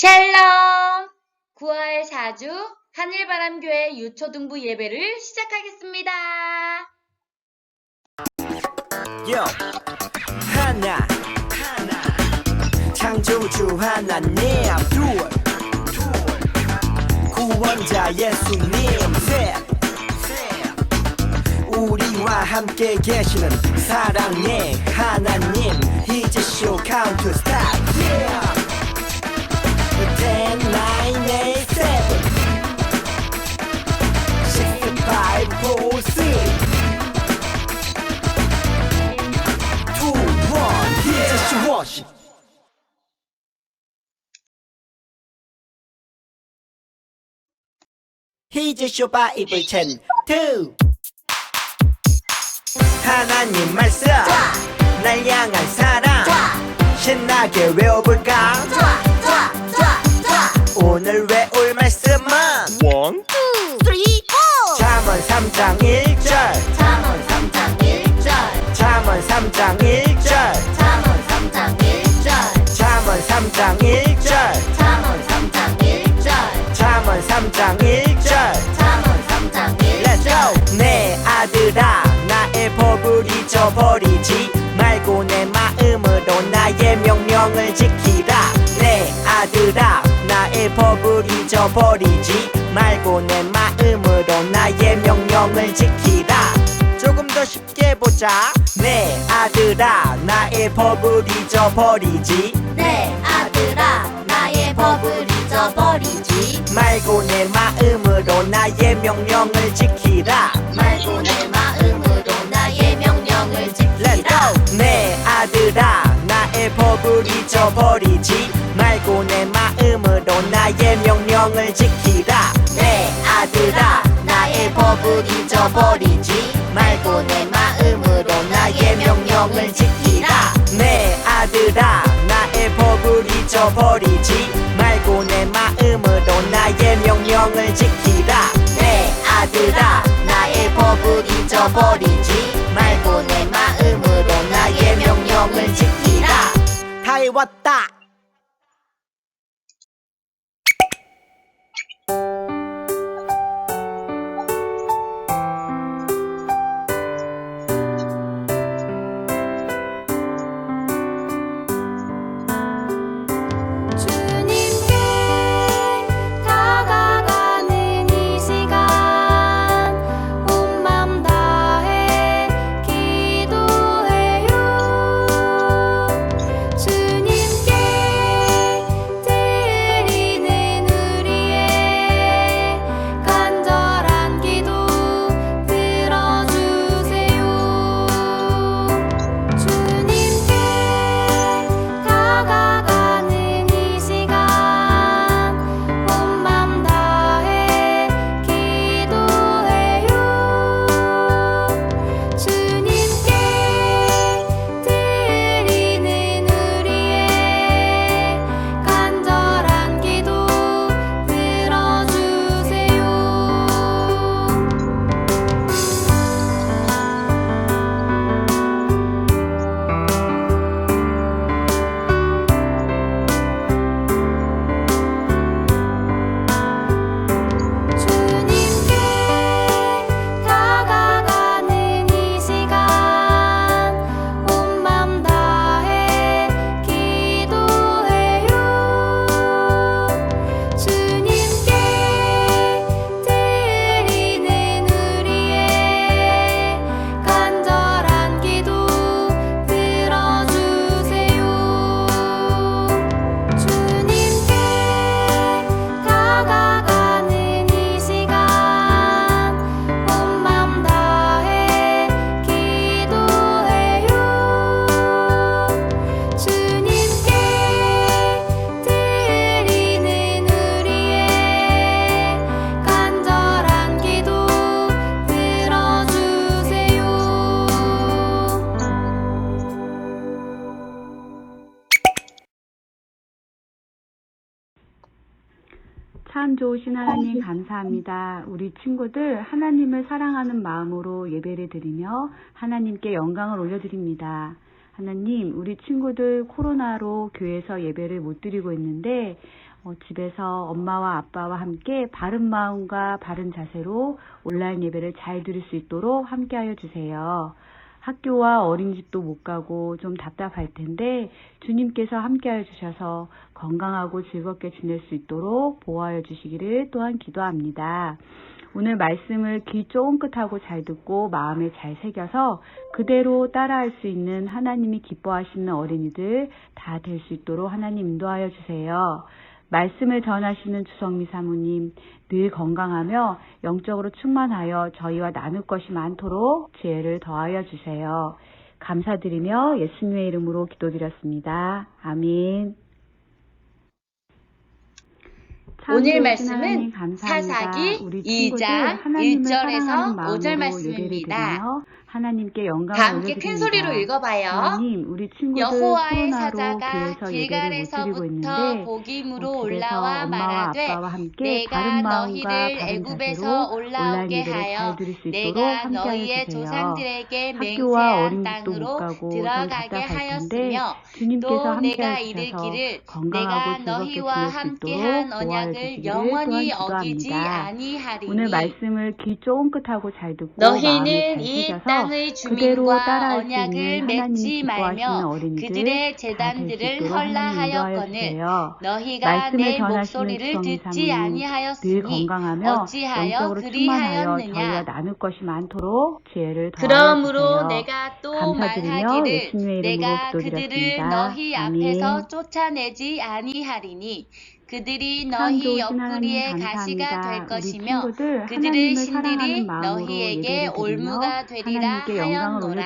샬롬! 9월 4주 하늘바람교회 유초등부 예배를 시작하겠습니다. 요 하나 하나 창조주 하나님 둘 구원자 예수님 셋 우리와 함께 계시는 사랑의 하나님 이제 쇼 카운트 스타트 yeah. Bible ten, two. 하나님 말씀, 날 향한 사랑, 신나게 외워볼까? 오늘 외울 말씀은? One, 잠언 3장 1절, 잠언 3장 1절, 잠언 3장 1절, 잠언 3장 1절, 잠언 3장 1절. 잠언 3장 1절, 잠언 3장 1절. 잠언 3장 1절. Let's go. 내 아들아 나의 법을 잊어버리지 말고 내 마음으로 나의 명령을 지키라. 내 아들아 나의 법을 잊어버리지 말고 내 마음으로 나의 명령을 지키라. 조금 더 쉽게 보자. 내 아들아 나의 법을 잊어버리지. 내 아들아 나의 법을 잊어버리지. 말고 내 마음으로 나의 명령을 지키라. 말고 내 마음으로 나의 명령을 지키라. 내 아들아 나의 법을 잊어버리지 말고 내 마음으로 나의 명령을 지키라. 내 아들아 나의 법을 잊어버리지 말고 내 마음으로 나의 명령을 지키라. 내 아들아 나의 법을 잊어버리지 말고 내 마음으로 나의 명령을 지키라. 내 아들아 나의 법을 잊어버리지 말고 내 마음으로 나의 명령을 지키라. 다 해왔다 좋으신 하나님 감사합니다. 우리 친구들 하나님을 사랑하는 마음으로 예배를 드리며 하나님께 영광을 올려드립니다. 하나님, 우리 친구들 코로나로 교회에서 예배를 못 드리고 있는데 어, 집에서 엄마와 아빠와 함께 바른 마음과 바른 자세로 온라인 예배를 잘 드릴 수 있도록 함께하여 주세요. 학교와 어린이집도 못 가고 좀 답답할 텐데 주님께서 함께하여 주셔서 건강하고 즐겁게 지낼 수 있도록 보호하여 주시기를 또한 기도합니다. 오늘 말씀을 귀 쫑긋하고 잘 듣고 마음에 잘 새겨서 그대로 따라할 수 있는 하나님이 기뻐하시는 어린이들 다 될 수 있도록 하나님 인도하여 주세요. 말씀을 전하시는 주성미 사모님 늘 건강하며 영적으로 충만하여 저희와 나눌 것이 많도록 지혜를 더하여 주세요. 감사드리며 예수님의 이름으로 기도드렸습니다. 아멘. 참 오늘 말씀은. 사사기 우리 친구들 2장 하나님을 1절에서 사랑하는 마음으로 5절 예배를 말씀입니다. 하나님께 영광을 다 함께. 큰 소리로 읽어봐요. 하나님, 우리 친구들 여호와의 사자가 길갈에서부터 복임으로 어, 올라와 말하되 내가 너희를 애굽에서 올라오게 하여 내가 너희의. 조상들에게 맹세한 땅으로 들어가게 하였으며 또 내가 이르기를 건강하고 내가 너희와 함께한 언약을 영원히 어기지. 아니하리니 오늘 말씀을 귀 쫑긋하고 잘 듣고 너희는 잘이 새겨서 땅의 주민과 언약을 맺지 말며 그들의 재단들을 헐라하였거늘. 너희가 내 목소리를 듣지 아니하였으니 어찌하여 그리하였느냐 나눌 것이 많도록 지혜를 그러므로. 내가 또 말하기를 내가 그들을. 너희. 앞에서 쫓아내지 아니하리니 그들이 참 너희 하나님 가시가. 될 것이며 그들의 신들이 너희에게 올무가 되리라 하였노라.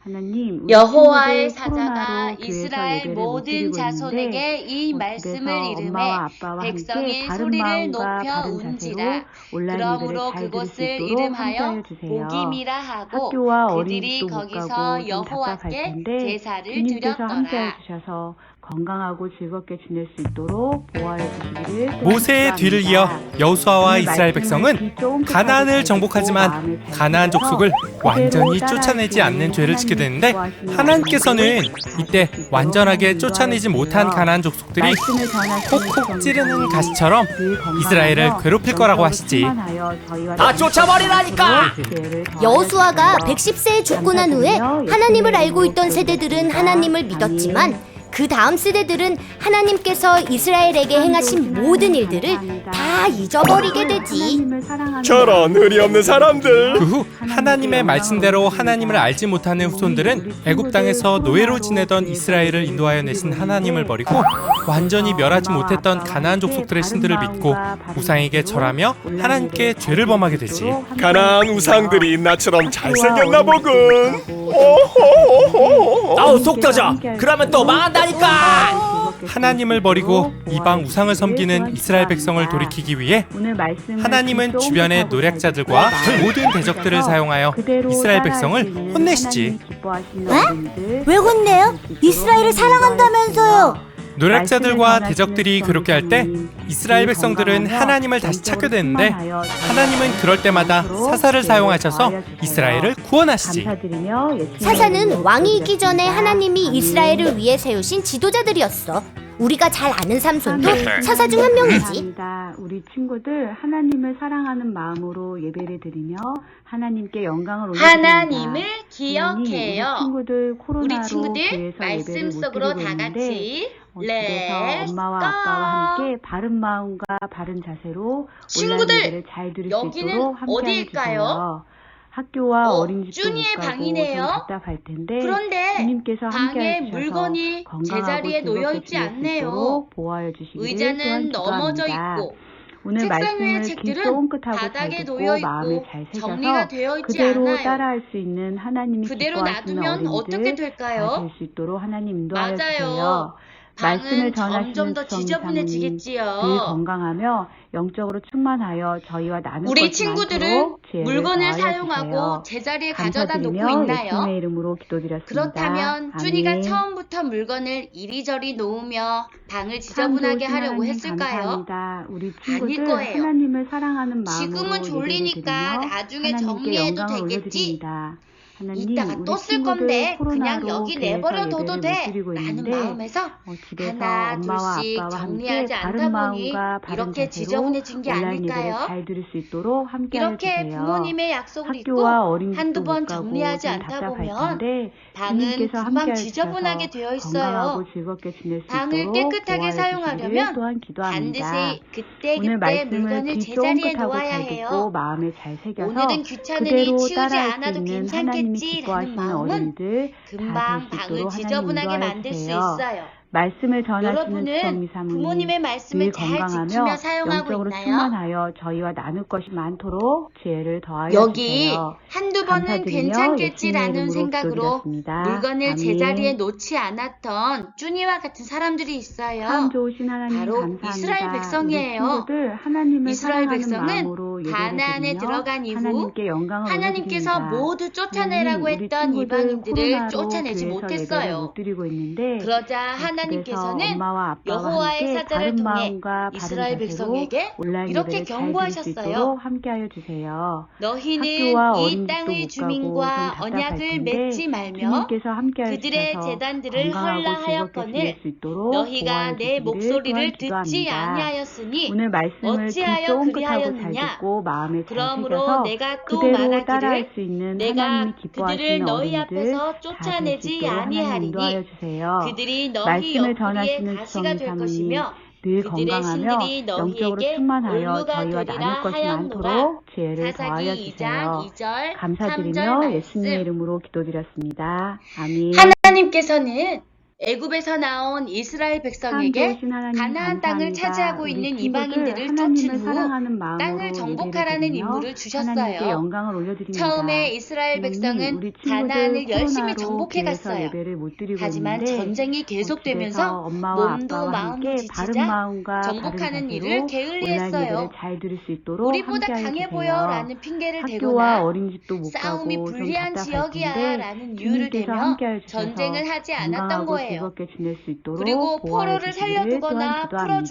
하나님, 여호와의 사자가 이스라엘 모든 자손에게 이 어, 말씀을 이름해 백성의 소리를 높여 운지라. 그러므로 그곳을 이름하여. 복임이라 하고 그들이 거기서 여호와께 제사를 드렸더라. 건강하고 즐겁게 지낼 수 있도록 보호하여 주시기를 모세의 뒤를 이어. 여호수아와 오늘 이스라엘 백성은 가나안을 듣고 정복하지만 가나안 족속을 완전히 쫓아내지 수 않는 죄를 짓게 되는데 하나님께서는 이때 다 완전하게 쫓아내지 못한. 가나안 족속들이 콕콕 찌르는 가시처럼 늘 건강하며 이스라엘을 괴롭힐 거라고 하시지. 다 쫓아버리라니까! 주세요. 110세에 죽고 난 후에 하나님을 알고 있던 세대들은 하나님을 믿었지만 그 다음 세대들은 하나님께서 이스라엘에게 행하신 모든 일들을 다 잊어버리게 되지. 저런 의리 없는 사람들. 그 후 하나님의 말씀대로 하나님을 알지 못하는 후손들은 애굽 땅에서 노예로 지내던 이스라엘을 인도하여 내신 하나님을 버리고 완전히 멸하지 못했던 가나안 족속들의 신들을 믿고 우상에게 절하며 하나님께 죄를 범하게 되지. 가나안 우상들이 나처럼 잘생겼나 보군. 아우 속 터져 그러면 또 망한다니까. 하나님을 버리고 이방 우상을 섬기는 이스라엘 백성을 돌이키기 위해 하나님은 주변의 노략자들과 그 모든 대적들을 사용하여 이스라엘 백성을 혼내시지. 왜? 혼내요? 이스라엘을 사랑한다면서요. 노략자들과 대적들이 그렇게 할 때 이스라엘 백성들은 하나님을 다시 찾게 되는데 하나님은 그럴 때마다 사사를 사용하셔서 이스라엘을 구원하시지. 사사는 왕이 있기 전에 하나님이 이스라엘을 위해 세우신 지도자들이었어. 우리가 잘 아는 삼손도 사사 중 한 명이지. 감사합니다. 우리 친구들 하나님을 사랑하는 마음으로 예배를 드리며 하나님께 영광을 올려드립니다. 하나님을 하나님, 기억해요. 우리 친구들 코로나로 우리 친구들 교회에서 말씀 예배를 못 속으로 드리고 다 있는데 같이 어, 집에서 렛츠 엄마와 고! 아빠와 함께 바른 마음과 바른 자세로 친구들, 온라인 예배를 잘수 여기는 있도록 함께하여 어디일까요? 주세요. 학교와 어, 어린이집도 못 가고 답답할 텐데 그런데 주님께서 주셔서 물건이 제자리에 놓여 있지 수 않네요. 보호하여 주시기를 의자는 넘어져 기도합니다. 있고 오늘 책상 위의 말씀을 귀 책들은 쫑긋하고 잘 바닥에 듣고 마음에 잘 정리가 새겨서 되어 있지 그대로 않아요. 따라할 수 있는 하나님이 그대로 기뻐하시는 놔두면 어떻게 될까요? 다 될 수 있도록 하나님 인도하여 맞아요. 주세요. 말씀을 전하시는 점점 더 지저분해지겠지요. 늘 건강하며 영적으로 충만하여 저희와 나눌 우리 친구들은 물건을 사용하고. 제자리에 가져다 놓고 있나요? 이름으로 기도드렸습니다. 그렇다면 아멘. 처음부터 물건을 이리저리 놓으며 방을 참 지저분하게 하려고 했을까요? 감사합니다. 우리 아닐 친구들 거예요. 하나님을 사랑하는 마음으로 지금은 예배를 졸리니까 드리며 나중에 하나님께 정리해도 영광을 되겠지? 올려드립니다. 하나님, 이따가 또 쓸 건데 그냥 여기 교회에서 내버려 둬도 예배를 돼 라는 마음에서 어, 하나 둘씩 정리하지 않다 보니 이렇게 지저분해진 게 아닐까요? 이렇게. 부모님의 약속을 잊고 한두 번 정리하지 좀 않다 보면 방은 금방 지저분하게 되어 있어요. 방을 깨끗하게 사용하려면. 반드시 그때 오늘 그때 말씀을 물건을 귀 제자리에 놓아야 해요. 마음에 잘 새겨서 오늘은 귀찮으니 치우지 않아도 있는 하나님이 기뻐하시는 마음은 어린이들 금방 방을 지저분하게 만들 수. 있어요. 말씀을 전하시는 여러분은 주성미 사모님 부모님의 늘 말씀을 잘 지키며 사용하고 영적으로 있나요? 충만하여 저희와 나눌 것이 많도록 지혜를 더하여 여기 주세요. 한두 번은 괜찮겠지라는 생각으로 기도드렸습니다. 물건을 아멘. 제자리에 놓지 않았던 쭈니와 같은 사람들이 있어요. 참 좋으신 하나님 바로 감사합니다. 이스라엘 백성이에요. 하나님을 이스라엘 백성은 가나안에 들어간 이후 하나님께 올려드립니다. 모두 쫓아내라고 했던 이방인들을 쫓아내지 못했어요. 그러자 집에서 하나님께서는 여호와의 사자를 통해 이스라엘 백성에게 이렇게 경고하셨어요. 함께하여 주세요. 너희는 이 땅의 주민과 언약을 맺지 말며 그들의 재단들을 헐라하였거늘 너희가 내 목소리를 듣지. 아니하였으니 오늘 말씀을 귀 어찌하여 그리하였느냐? 그러므로 내가 또 말하기를 내가 그들을 너희 앞에서 쫓아내지 아니하리니. 그들이 너희 말씀을 전하시는 것이며 늘 건강하며 영적으로 충만하여 저희와 나눌 것이. 많도록 지혜를 더하여 주세요. 2장 2절 감사드리며 3절 예수님의 이름으로 기도드렸습니다. 아멘. 하나님께서는 애굽에서 나온 이스라엘 참 백성에게 가나안 땅을. 차지하고 있는 이방인들을 쫓은 후 땅을 정복하라는 임무를 주셨어요. 처음에 이스라엘 백성은 가나안을 열심히 정복해 갔어요. 하지만 전쟁이 계속되면서 몸도 마음도 지치자 정복하는 일을 게을리했어요. 우리보다 강해. 보여라는 핑계를 대거나 싸움이 불리한 지역이야라는 이유를 대며 전쟁을 하지 않았던 건강하고 거예요. 즐겁게 지낼 수 있도록 그리고 포로를 살려두거나. 오늘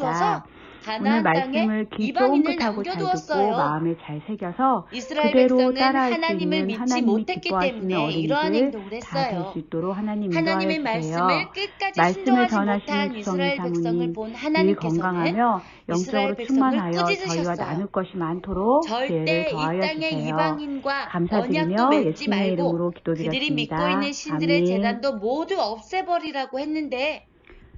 가나안 땅에 말씀을 귀 이방인을 쫑긋하고 잘 듣고 남겨두었어요. 마음에 잘 새겨서 이스라엘 그대로 백성은 따라할 수 하나님을 있는 믿지 하나님이 못했기 기뻐하시는 때문에 이러한 어린이들 행동을 다될 했어요. 수 있도록 하나님 하나님의 인도하여 주세요. 말씀을 끝까지 말씀을 순종하지 전하시는 못한 이스라엘 백성을 본 늘 하나님께서는 건강하며 이스라엘 영적으로 백성을 충만하여 저희와 꾸짖으셨어요. 나눌 것이 많도록 지혜를 절대 이 더하여 땅의 주세요. 이방인과 감사드리며 언약도 맺지 예수님의 말고 이름으로 그들이 기도드렸습니다. 믿고 있는 신들의 아멘. 재단도 모두 없애버리라고 했는데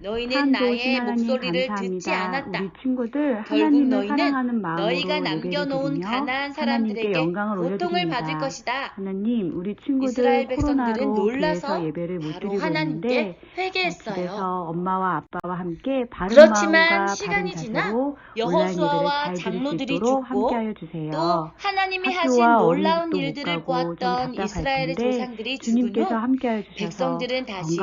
너희는 나의 목소리를 감사합니다. 듣지 않았다. 친구들 결국 너희는 너희가 남겨놓은 하나님께 사람들에게 영광을 고통을. 받을 것이다. 하나님, 우리 친구들 이스라엘 백성들은 놀라서 교회에서 예배를 못 바로 하나님께 회개했어요. 엄마와 아빠와 함께 바른 그렇지만 시간이 지나 여호수아와 장로들이 죽고. 또 하나님이 하신 놀라운 일들을 보았던 이스라엘의 조상들이 죽은 주님께서 후 백성들은 다시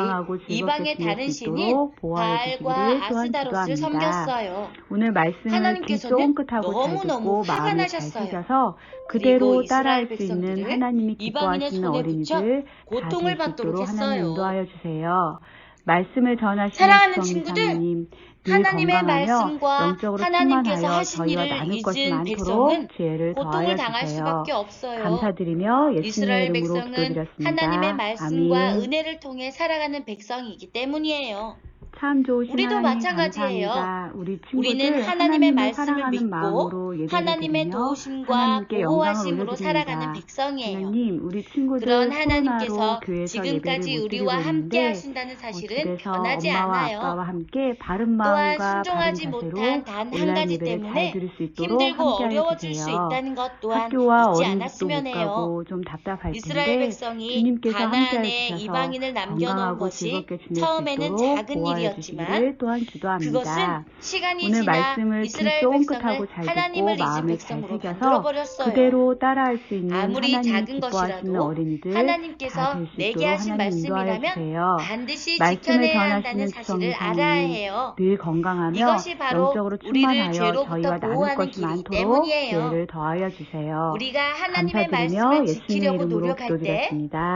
이방의 다른 수 신인 주시기를 또한 기도합니다. 섬겼어요. 오늘 말씀을 귀 하나님께서는 쫑긋 하고 잘 듣고 마음에 잘 그리고 그대로 따라할 수 있는 하나님이 기뻐하시는 어린이들 고통을 받도록 하나님. 인도하여 주세요. 말씀을 전하시는 친구들, 늘 하나님의 말씀과 하나님께서 하신 일을 잊은 백성은 고통을 당할. 수밖에 없어요. 감사드리며 이스라엘 백성은 기도드렸습니다. 하나님의 말씀과 아멘. 은혜를 통해 살아가는 백성이기 때문이에요. 참 좋으신 우리도 하나님 마찬가지예요. 감사합니다. 우리 우리는 하나님의 말씀을 사랑하는 믿고 마음으로 예배를 하나님의 드리며 도우심과 하나님께 영광을 보호하심으로 올려드립니다. 살아가는 백성이에요. 하나님, 우리 친구들 그런 하나님께서 교회에서 지금까지 예배를 못 우리와 드리고 함께 있는데 하신다는 어, 사실은 집에서 변하지 엄마와 않아요. 아빠와 함께 바른 또한 마음과 바른 순종하지 자세로 못한 단 한 온라인 가지 예배를 때문에 드릴 수 있도록 힘들고 어려워질 수 주세요. 있다는 것 또한 학교와 잊지 어린이집도 않았으면 못 해요. 가고 좀 답답할 이스라엘 텐데 백성이 주님께서 가나안에 주셔서 이방인을 남겨놓은 건강하고 것이 즐겁게 지낼 수 처음에는 있도록 작은 보호하 주시기를 또한 그것은 기도합니다. 시간이 오늘 지나 말씀을 귀 이스라엘 백성을 잘 하나님을 잊은 백성으로 새겨서 만들어버렸어요. 그대로 따라할 수 있는 아무리 작은 것이라도 어린이들 하나님께서 내게 하신 말씀이라면. 반드시 지켜내야 한다는 사실을 알아야 해요. 늘 건강하며 이것이 바로 영적으로 우리를 충만하여 죄로부터 보호하는 길이기 때문이에요. 지혜를 더하여 주세요. 우리가 하나님의 말씀을 지키려고 노력할 때.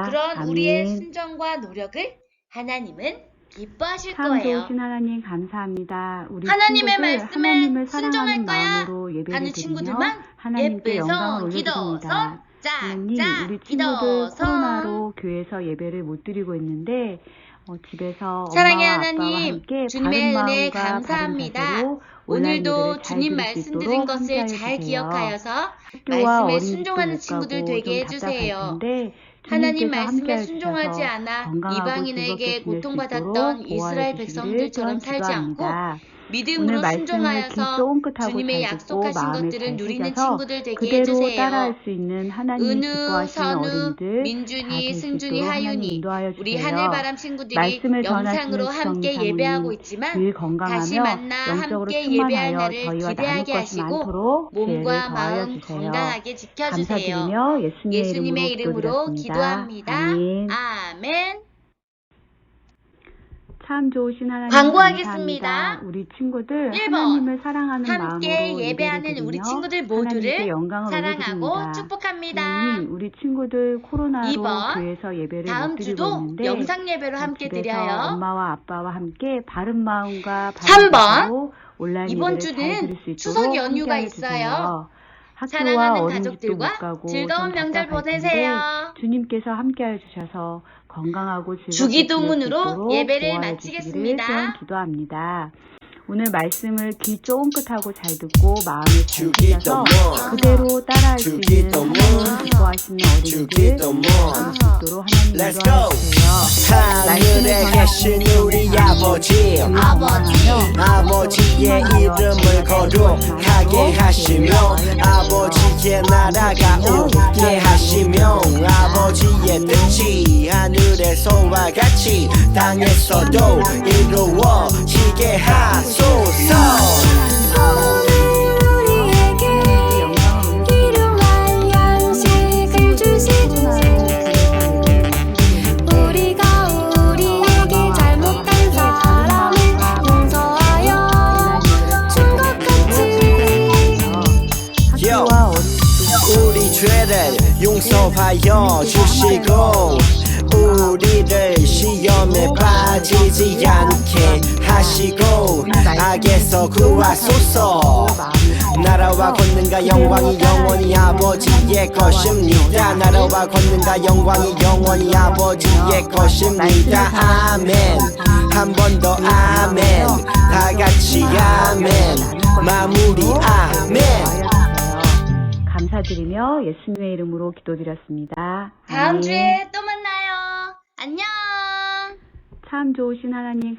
그런 우리의. 순종과 노력을 하나님은 기뻐하실 참 거예요. 좋으신 하나님 감사합니다. 우리 하나님의 친구들 말씀에 하나님을 사랑하는 순종할 거야 마음으로 예배를 하는 드리며 친구들만 하나님께 예쁜 영광을 성, 기도, 올려드립니다. 성 하나님, 짝, 우리 짝, 친구들 믿어서. 코로나로 교회에서 예배를 못 드리고 있는데 어, 집에서 사랑의 엄마와 아빠와 하나님, 함께 주님의 바른 은혜 마음과 감사합니다. 자세로 온라인 오늘도 주님 수 말씀 있도록 들은 것을 잘 주세요. 기억하여서 학교와 말씀에 어린이집도 순종하는 못 친구들 가고 되게 좀 해주세요. 답답할 텐데 하나님 말씀에 순종하지 않아 이방인에게 고통받았던 이스라엘 백성들처럼 살지 않고 믿음으로 순종하여서 주님의 약속하신 잘 누리는 친구들 되게 해주세요. 따라할 수 있는 하나님 은우, 선우, 민준이, 승준이, 하윤이 우리. 하늘바람 친구들이 영상으로 함께 예배하고 있지만 늘 다시 만나 함께 예배할 날을 기대하게 하시고 몸과 마음. 건강하게 지켜주세요. 예수님의, 이름으로. 기도합니다. 아멘. 참 좋으신 하나님 광고하겠습니다. 감사합니다. 우리 친구들 1번, 하나님을 사랑하는 함께 마음으로 예배하는 우리 친구들 모두를 사랑하고. 축복합니다. 하나님, 우리 친구들 코로나로 2번, 교회에서 예배를 다음 못 드리고 주도 있는데 영상 예배로 함께 드려요. 엄마와 아빠와 함께 바른 마음과 삼 바른 번, 자세로 온라인 이번 예배를 잘 주는 추석 연휴가 있어요. 사랑하는 가족들과 즐거운 좀 명절 보내세요. 주님께서 함께하여 주셔서 건강하고 즐겁게 주기도문으로 예배를 마치겠습니다. 기도합니다. 오늘 말씀을 귀 쫑긋하고 잘 듣고 마음에 잘 새겨서 그대로 따라할 수 있는. 하나님 기뻐하시는 어린이들 있도록 하나님. 주세요. 하늘에 계신 우리 아버지 아버지 아버지의 이름을 거룩하게 하시며 아버지의 나라가 오게 하시며 아버지의 뜻이 하늘 에서와 같이 땅에서도 이루어지게 하소서. 용서하여 주시고 빠지지 않게 하시고 악에서 구하소서 나라와 권능과 영광이 영원히 아버지의 것입니다 나라와 권능과 영광이 영원히 아버지의 것입니다 아멘 한 번 더 아멘 다 같이 아멘 마무리 아멘 감사드리며 예수님의 이름으로 기도드렸습니다. 다음. 주에 또 만나요. 안녕. 참 좋으신 하나님